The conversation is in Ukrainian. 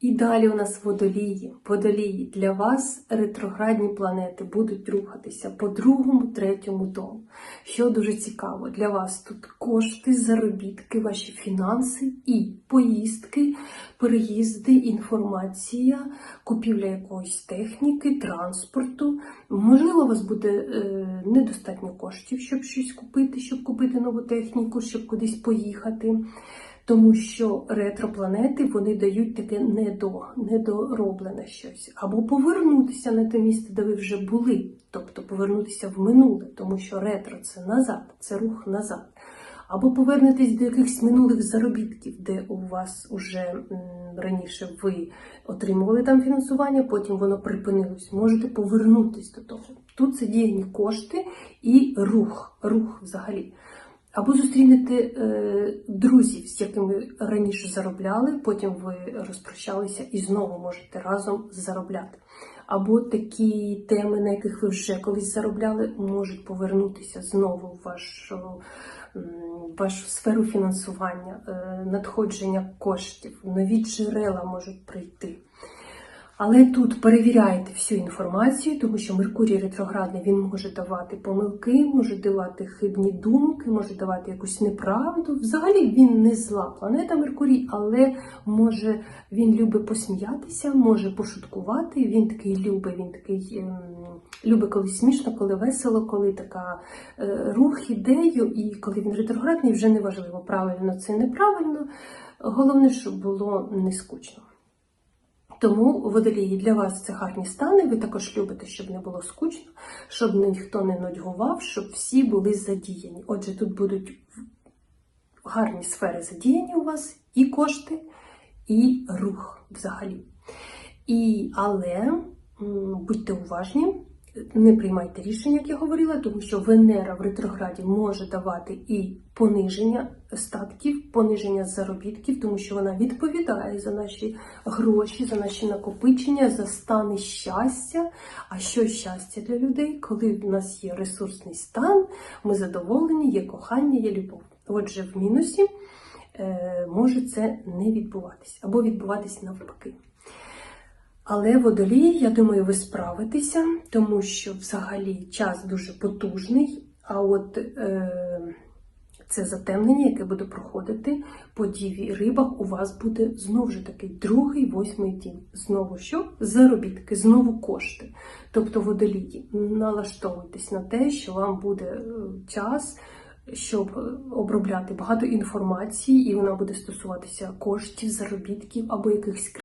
І далі у нас водолії. Водолії для вас ретроградні планети будуть рухатися по другому, третьому дому. Що дуже цікаво, для вас тут кошти, заробітки, ваші фінанси і поїздки, переїзди, інформація, купівля якоїсь техніки, транспорту. Можливо, у вас буде е, недостатньо коштів, щоб щось купити, щоб купити нову техніку, щоб кудись поїхати. Тому що ретропланети вони дають таке недо, недороблене щось. Або повернутися на те місце, де ви вже були, тобто повернутися в минуле, тому що ретро це назад, це рух назад. Або повернетесь до якихось минулих заробітків, де у вас уже раніше ви отримували там фінансування, потім воно припинилось. Можете повернутись до того. Тут задіяні кошти і рух, рух взагалі. Або зустрінете е, друзів, з якими раніше заробляли, потім ви розпрощалися і знову можете разом заробляти. Або такі теми, на яких ви вже колись заробляли, можуть повернутися знову в вашу, вашу сферу фінансування, е, надходження коштів, нові джерела можуть прийти. Але тут перевіряйте всю інформацію, тому що Меркурій ретроградний він може давати помилки, може давати хибні думки, може давати якусь неправду. Взагалі він не зла планета Меркурій, але може він любить посміятися, може пошуткувати. Він такий любить, він такий ем, любить коли смішно, коли весело, коли така е, рух ідею, і коли він ретроградний, вже не важливо, правильно це неправильно. Головне, щоб було не скучно. Тому водолії для вас це гарні стани. Ви також любите, щоб не було скучно, щоб ніхто не нудьгував, щоб всі були задіяні. Отже, тут будуть гарні сфери задіяні у вас і кошти, і рух взагалі. І, але будьте уважні, не приймайте рішення, як я говорила, тому що Венера в ретрограді може давати і пониження статків, пониження заробітків, тому що вона відповідає за наші гроші, за наші накопичення, за стани щастя. А що щастя для людей, коли в нас є ресурсний стан, ми задоволені, є кохання, є любов. Отже, в мінусі е, може це не відбуватись або відбуватись навпаки. Але водолії, я думаю, ви справитеся, тому що взагалі час дуже потужний. А от е, це затемнення, яке буде проходити по діві рибах, у вас буде знову ж таки другий, восьмий дім. Знову що? Заробітки, знову кошти. Тобто водолії, налаштовуйтесь на те, що вам буде е, час. Щоб обробляти багато інформації, і вона буде стосуватися коштів, заробітків або якихось